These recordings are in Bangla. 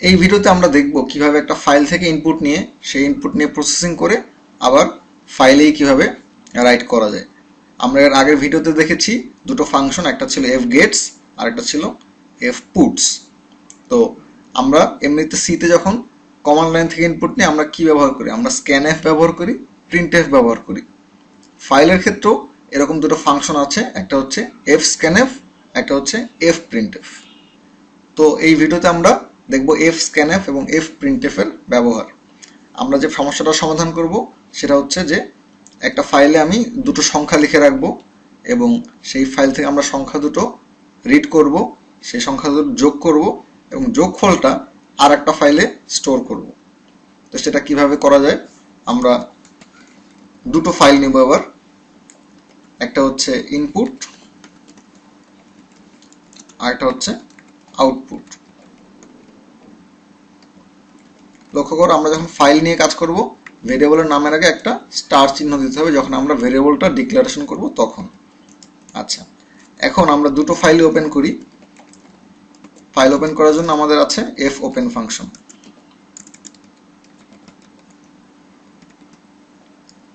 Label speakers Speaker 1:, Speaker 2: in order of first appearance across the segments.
Speaker 1: এই ভিডিওতে আমরা দেখব কীভাবে একটা ফাইল থেকে ইনপুট নিয়ে, সেই ইনপুট নিয়ে প্রসেসিং করে আবার ফাইলেই কীভাবে রাইট করা যায়। আমরা এর আগের ভিডিওতে দেখেছি, দুটো ফাংশন একটা ছিল এফ গেটস আর একটা ছিল এফ পুটস তো আমরা এমনিতে সিতে যখন কমান্ড লাইন থেকে ইনপুট নিয়ে আমরা কি ব্যবহার করি? আমরা স্ক্যান এফ ব্যবহার করি প্রিন্ট এফ ব্যবহার করি। ফাইলের ক্ষেত্রেও এরকম দুটো ফাংশন আছে, একটা হচ্ছে এফ স্ক্যান এফ একটা হচ্ছে এফ প্রিন্ট এফ তো এই ভিডিওতে আমরা দেখব এফ স্ক্যান এফ এবং এফ প্রিন্ট এফ এর ব্যবহার। আমরা যে সমস্যাটা সমাধান করব, সেটা হচ্ছে যে একটা ফাইলে আমি দুটো সংখ্যা লিখে রাখব এবং সেই ফাইল থেকে আমরা সংখ্যা দুটো রিড করব, সেই সংখ্যা দুটো যোগ করব এবং যোগফলটা আর একটা ফাইলে স্টোর করব। তো সেটা কীভাবে করা যায়? আমরা দুটো ফাইল নিব এবার। একটা হচ্ছে ইনপুট আর একটা হচ্ছে আউটপুট লক্ষ্য করো, আমরা যখন ফাইল নিয়ে কাজ করব ভেরিয়েবলের নামের আগে একটা স্টার চিহ্ন দিতে হবে, যখন আমরা ভেরিয়েবলটা ডিক্লারেশন করব তখন। আচ্ছা এখন আমরা দুটো ফাইল ওপেন করি। ফাইল ওপেন করার জন্য আমাদের আছে এফ ওপেন ফাংশন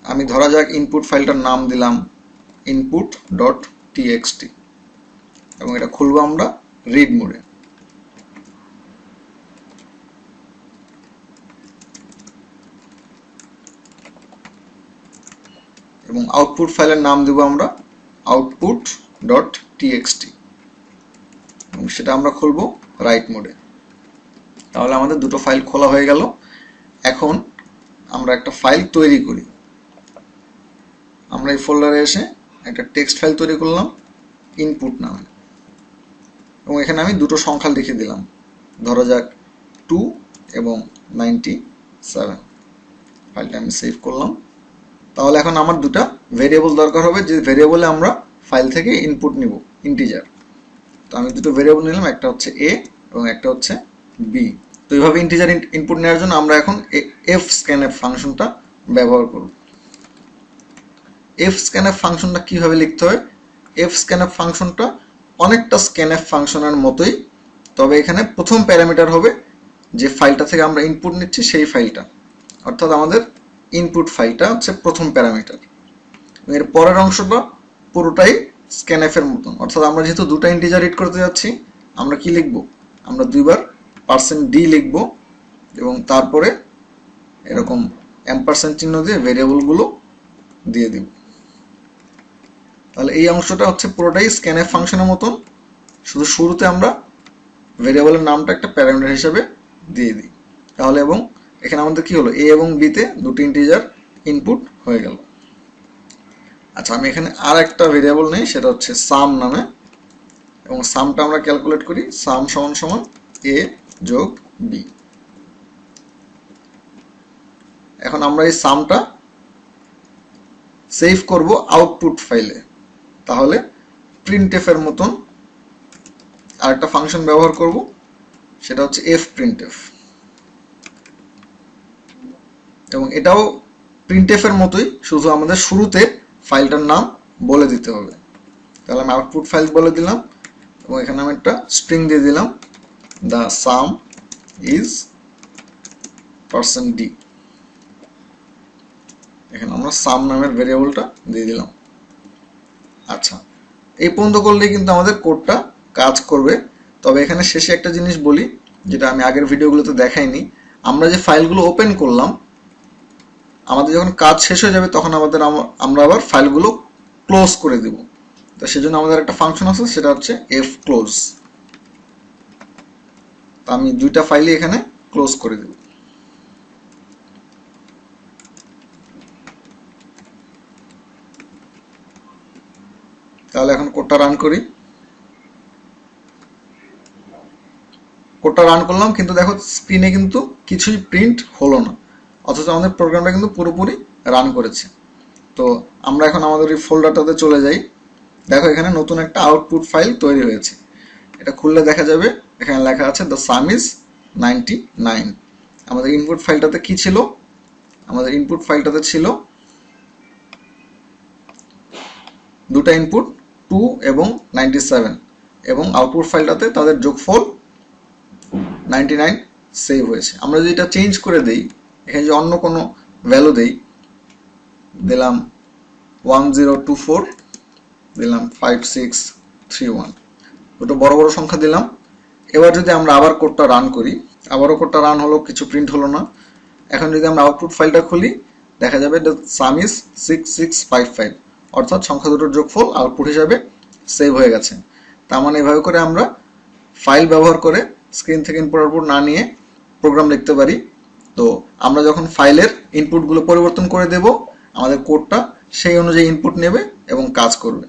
Speaker 1: আমি ধরা যাক ইনপুট ফাইলটার নাম দিলাম ইনপুট ডট টিএক্সটি এবং এটা খুলবো আমরা রিড মোডে এবং আউটপুট ফাইলের নাম দেব আমরা আউটপুট ডট টিএক্সটি এবং সেটা আমরা খুলবো রাইট মোডে তাহলে আমাদের দুটো ফাইল খোলা হয়ে গেল। এখন আমরা একটা ফাইল তৈরি করি। আমরা এই ফোল্ডারে এসে একটা টেক্সট ফাইল তৈরি করলাম ইনপুট নামে। এবং এখানে আমি দুটো সংখ্যা লিখে দিলাম। ধরা যাক টু এবং নাইনটি সেভেন ফাইলটা আমি সেভ করলাম। তাহলে এখন আমার দুটা ভেরিয়েবল দরকার হবে, যে ভেরিয়েবলে আমরা ফাইল থেকে ইনপুট নিব ইন্টিজার তো আমি দুটো ভেরিয়েবল নিলাম, একটা হচ্ছে এ এবং একটা হচ্ছে বি তো এইভাবে ইন্টিজার ইনপুট নেওয়ার জন্য আমরা এখন এফ স্ক্যানএফ ফাংশনটা ব্যবহার করব। এফ স্ক্যানএফ ফাংশনটা কীভাবে লিখতে হয়? এফ স্ক্যানএফ ফাংশনটা অনেকটা স্ক্যানএফ ফাংশনের মতোই, তবে এখানে প্রথম প্যারামিটার হবে যে ফাইলটা থেকে আমরা ইনপুট নিচ্ছি, সেই ফাইলটা অর্থাৎ আমাদের ইনপুট ফাইলটা হচ্ছে প্রথম প্যারামিটার এর পরের অংশটা পুরোটাই স্ক্যানএফ এর মতন। অর্থাৎ আমরা যেহেতু দুটো ইন্টিজার রিড করতে যাচ্ছি, আমরা কি লিখব? আমরা দুইবার পার্সেন্ট ডি লিখব এবং তারপরে এরকম অ্যাম্পারসেন্ট চিহ্ন দিয়ে ভেরিয়েবলগুলো দিয়ে দিব। তাহলে এই অংশটা হচ্ছে পুরোটাই স্ক্যানএফ ফাংশনের মতন। শুধু শুরুতে আমরা ভেরিয়েবলের নামটা একটা প্যারামিটার হিসেবে দিয়ে দিই। তাহলে এবং এখানে আমাদের কি হলো? এ এবং বিতে দুটি ইন্টিজার ইনপুট হয়ে গেল। আচ্ছা আমি এখানে আর একটা ভেরিয়েবল নেই, সেটা হচ্ছে সাম নামে। এবং সামটা আমরা ক্যালকুলেট করি সাম সমান সমান এ যোগ বি এখন আমরা এই সামটা সেভ করব আউটপুট ফাইলে তাহলে প্রিন্ট এর মতন আরেকটা ফাংশন ব্যবহার করব, সেটা হচ্ছে এফ প্রিন্ট এফ এবং এটাও প্রিন্ট এর মতোই, শুধু আমাদের শুরুতে ফাইলটার নাম বলে দিতে হবে। তাহলে আমি আউটপুট ফাইল বলে দিলাম, এবং এখানে আমি একটা স্ট্রিং দিয়ে দিলাম the sum is percent D এখানে আমরা সাম নামের ভেরিয়েবলটা দিয়ে দিলাম। আচ্ছা এই পর্যন্ত করলেই কিন্তু আমাদের কোডটা কাজ করবে। তবে এখানে শেষে একটা জিনিস বলি, যেটা আমি আগের ভিডিওগুলোতে দেখাইনি আমরা যে ফাইলগুলো ওপেন করলাম, আমাদের যখন কাজ শেষ হয়ে যাবে, তখন আমাদের আমরা আবার ফাইলগুলো ক্লোজ করে দেব। তো সেজন্য আমাদের একটা ফাংশন আছে, সেটা হচ্ছে এফ ক্লোজ তো আমি দুইটা ফাইলই এখানে ক্লোজ করে দেব। তাহলে এখন কোডটা রান করি। কোডটা রান করলাম, কিন্তু দেখো স্ক্রিনে কিন্তু কিছুই প্রিন্ট হলো না। অথচ আমাদের প্রোগ্রামটা কিন্তু পুরোপুরি রান করেছে। তো আমরা এখন আমাদের এই ফোল্ডারটাতে চলে যাই। দেখো এখানে নতুন একটা আউটপুট ফাইল তৈরি হয়েছে। এটা খুললে দেখা যাবে, এখানে লেখা আছে the sum is ninety nine আমাদের ইনপুট ফাইলটাতে কি ছিল? আমাদের ইনপুট ফাইলটাতে ছিল দুটা ইনপুট টু এবং নাইনটি সেভেন এবং আউটপুট ফাইলটাতে তাদের যোগফল নাইনটি নাইন সেভ হয়েছে। আমরা যদি এটা চেঞ্জ করে দেই, এখানে যদি অন্য কোনো ভ্যালু দেই, দিলাম ওয়ান জিরো টু ফোর দিলাম ফাইভ সিক্স থ্রি ওয়ান দুটো বড় বড় সংখ্যা দিলাম। এবার যদি আমরা আবার কোডটা রান করি, আবারও কোডটা রান হলো, কিছু প্রিন্ট হলো না। এখন যদি আমরা আউটপুট ফাইলটা খুলি, দেখা যাবে sum is six six five five অর্থাৎ সংখ্যা দুটোর যোগফল আউটপুট হিসাবে সেভ হয়ে গেছে। তার মানে এভাবে করে আমরা ফাইল ব্যবহার করে স্ক্রিন থেকে ইনপুট না নিয়ে প্রোগ্রাম লিখতে পারি। তো আমরা যখন ফাইলের ইনপুটগুলো পরিবর্তন করে দেব, আমাদের কোডটা সেই অনুযায়ী ইনপুট নেবে এবং কাজ করবে।